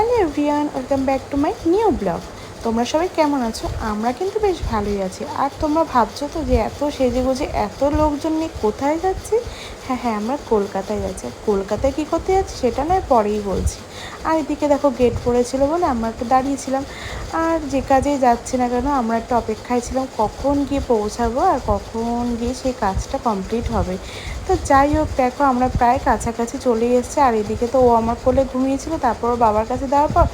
hello everyone welcome back to my new blog. তোমরা সবাই কেমন আছো? আমরা কিন্তু বেশ ভালোই আছি। আর তোমরা ভাবছ তো যে এত সেজে গুজে এত লোকজন নিয়ে কোথায় যাচ্ছি? হ্যাঁ হ্যাঁ আমরা কলকাতায় যাচ্ছি। কলকাতায় কী করতে যাচ্ছি সেটা নয়, পরেই বলছি। আর এদিকে দেখো গেট পড়েছিল বলে আমরা একটু দাঁড়িয়েছিলাম। আর যে কাজেই যাচ্ছি না কেন, আমরা একটা অপেক্ষায় ছিলাম কখন গিয়ে পৌঁছাবো আর কখন গিয়ে সেই কাজটা কমপ্লিট হবে। তো যাই হোক, দেখো আমরা প্রায় কাছাকাছি চলে এসেছি। আর এদিকে তো ও আমার কোলে ঘুমিয়েছিল, তারপর বাবার কাছে দেওয়ার পর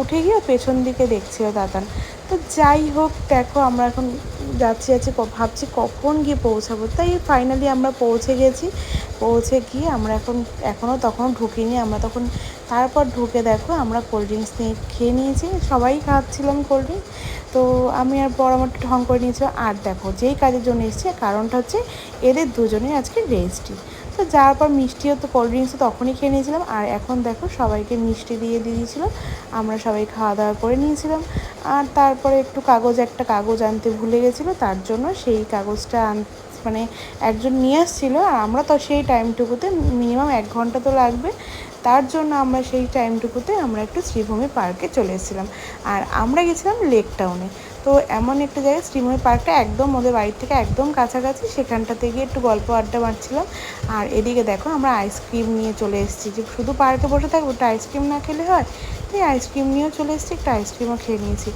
উঠে গিয়ে পেছন দিকে দেখছিল দাদান তো যাই হোক, দেখো আমরা এখন যাচ্ছি যাচ্ছি ভাবছি কখন গিয়ে পৌঁছাবো। তাই ফাইনালি আমরা পৌঁছে গেছি। পৌঁছে গিয়ে আমরা এখন এখনও তখনও ঢুকিনি, আমরা তখন তারপর ঢুকে দেখো আমরা কোল্ড ড্রিঙ্কস নিয়ে খেয়ে নিয়েছি। সবাই খাচ্ছিলাম কোল্ড ড্রিঙ্কস তো আমি আর বড় আমার ঢং করে নিয়েছিলাম আর দেখো যেই কাজের জন্য এসেছি, কারণটা হচ্ছে এদের দুজনের আজকে রেজিস্ট্রি তো যাওয়ার পর মিষ্টিও তো কোল্ড ড্রিঙ্কসও তখনই খেয়ে নিয়েছিলাম। আর এখন দেখো সবাইকে মিষ্টি দিয়ে দিয়েছিল। আমরা সবাই খাওয়া দাওয়া করে নিয়েছিলাম। আর তারপরে একটু কাগজ, একটা কাগজ আনতে ভুলে গেছিল। তার জন্য সেই কাগজটা আন মানে একজন নিয়ে আসছিল আর আমরা তো সেই টাইমটুকুতে মিনিমাম এক ঘণ্টা তো লাগবে। তার জন্য আমরা সেই টাইমটুকুতে আমরা একটু শ্রীভূমি পার্কে চলে এসেছিলাম। আর আমরা গেছিলাম লেক টাউনে তো এমন একটা জায়গায় শ্রীভূমি পার্কটা একদম ওদের বাড়ির থেকে একদম কাছাকাছি, সেখানটাতে গিয়ে একটু গল্প আড্ডা মারছিলাম। আর এদিকে দেখো আমরা আইসক্রিম নিয়ে চলে এসেছি। যে শুধু পার্কে বসে থাকব ওটা আইসক্রিম না খেলে হয়, তাই আইসক্রিম নিয়েও চলে এসেছি, একটা আইসক্রিমও খেয়ে নিয়েছি।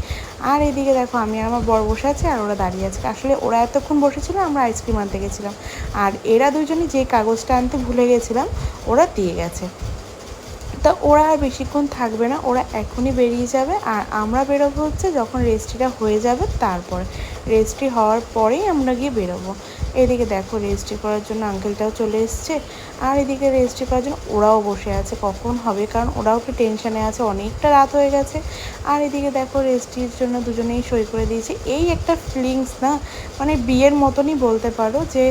আর এদিকে দেখো আমি আর আমার বর বসে আছে আর ওরা দাঁড়িয়ে আছে। আসলে ওরা এতক্ষণ বসেছিল, আমরা আইসক্রিম আনতে গেছিলাম। আর এরা দুজনে যে কাগজটা আনতে ভুলে গেছিলাম, ওরা দিয়ে গেছে। তা ওরা আর বেশিক্ষণ থাকবে না, ওরা এখনই বেরিয়ে যাবে। আর আমরা বেরোবো হচ্ছে যখন রেজিস্ট্রিটা হয়ে যাবে তারপর। রেজিস্ট্রি হওয়ার পরেই আমরা গিয়ে বেরোবো। এদিকে দেখো রেজিস্ট্রি করার জন্য আঙ্কেলটাও চলে এসছে। আর এদিকে রেজিস্ট্রি করার জন্য ওরাও বসে আছে, কখন হবে? কারণ ওরাও একটু টেনশানে আছে, অনেকটা রাত হয়ে গেছে। আর এদিকে দেখো রেজিস্ট্রির জন্য দুজনেই সই করে দিয়েছে। এই একটা ফিলিংস না মানে বিয়ের মতনই বলতে পারো যে,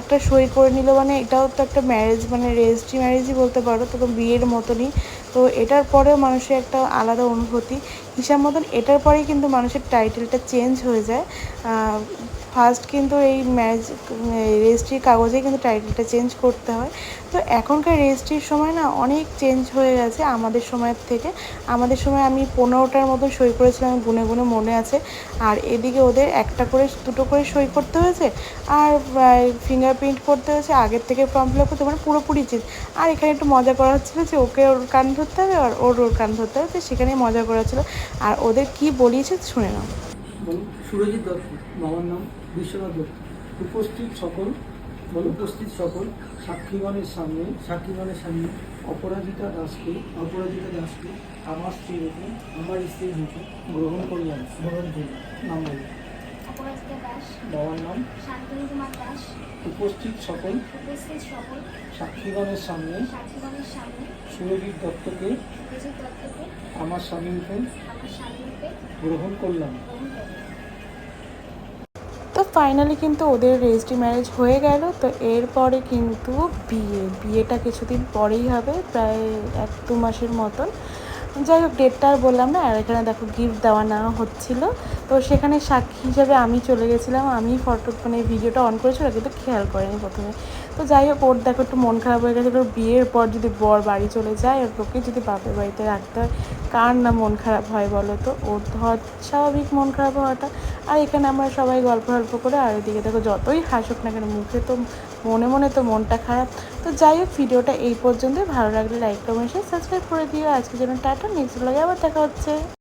একটা সই করে নিল মানে এটাও তো একটা ম্যারেজ মানে রেজিস্ট্রি ম্যারেজই বলতে পারো, তো বিয়ের মতনই। তো এটার পরেও মানুষের একটা আলাদা অনুভূতি। হিসাব মতন এটার পরেই কিন্তু মানুষের টাইটেলটা চেঞ্জ হয়ে যায়। ফার্স্ট কিন্তু এই ম্যারেজ রেজিস্ট্রির কাগজে কিন্তু টাইটেলটা চেঞ্জ করতে হয়। তো এখনকার রেজিস্ট্রির সময় না অনেক চেঞ্জ হয়ে গেছে আমাদের সময়ের থেকে। আমাদের সময় আমি পনেরোটার মতো সই করেছিলাম, গুনে গুনে মনে আছে। আর এদিকে ওদের একটা করে, দুটো করে সই করতে হয়েছে। আর ফিঙ্গারপ্রিন্ট করতে হয়েছে, আগের থেকে ফর্ম ফিল আপ করতে মানে পুরোপুরি চেঞ্জ আর এখানে একটু মজা করা হচ্ছিল যে ওকে ওর কান ধরতে হবে আর ওর ওর কান ধরতে হবে, তো সেখানেই মজা করা হচ্ছিল আর ওদের কি বলিয়েছে শুনে নাও। সুরজিৎ দত্ত, বাবার নাম? বিশ্বনাথ উপস্থিত সকল বল। উপস্থিত সকল সাক্ষীগণের সামনে সাক্ষীগণের সামনে অপরাজিতা দাসকে অপরাজিতা দাসকে আমার স্ত্রী রূপে আমার স্ত্রী রূপে গ্রহণ করলাম গ্রহণ করলাম। নাম অপরাজিতা দাস। বাবার নাম? শান্তনু কুমার দাস। উপস্থিত সকল উপস্থিত সকল সাক্ষীগণের সামনে সামনে সুরজিৎ দত্তকে আমার স্বামী রূপে আমার স্বামী রূপে গ্রহণ করলাম। গ্রহণ ফাইনালি কিন্তু ওদের রেজিস্ট্রি ম্যারেজ হয়ে গেল, তো এরপরে কিন্তু বিয়ে, বিয়েটা কিছুদিন পরেই হবে, প্রায় এক দু মাসের মতন। যাই হোক ডেটটা আর বললাম না, আর এখানে দেখো গিফট দেওয়া নেওয়া হচ্ছিল। তো সেখানে সাক্ষী হিসাবে আমি চলে গেছিলাম। আমি ফটো মানে ভিডিওটা অন করেছিল কিন্তু খেয়াল করেনি প্রথমে। তো যাই হোক ওর দেখো একটু মন খারাপ হয়ে গেছে। বিয়ের পর যদি বর বাড়ি চলে যায়, আর ওকে যদি বাপের বাড়িতে রাখতে হয়, কার না মন খারাপ হয় বলো তো? ওর হওয়া স্বাভাবিক মন খারাপ হওয়াটা। আর এখানে আমরা সবাই গল্প গল্প করে, আর এদিকে দেখো যতই হাসুক না কেন, মুখে তো মনে মনে তো মনটা খারাপ। তো যাই হোক, ভিডিওটা এই পর্যন্তই। ভালো লাগলে লাইক কমেন্ট সাবস্ক্রাইব করে দিও। আজকে যেন টাটা। নেক্সট ব্লগে আবার দেখা হচ্ছে।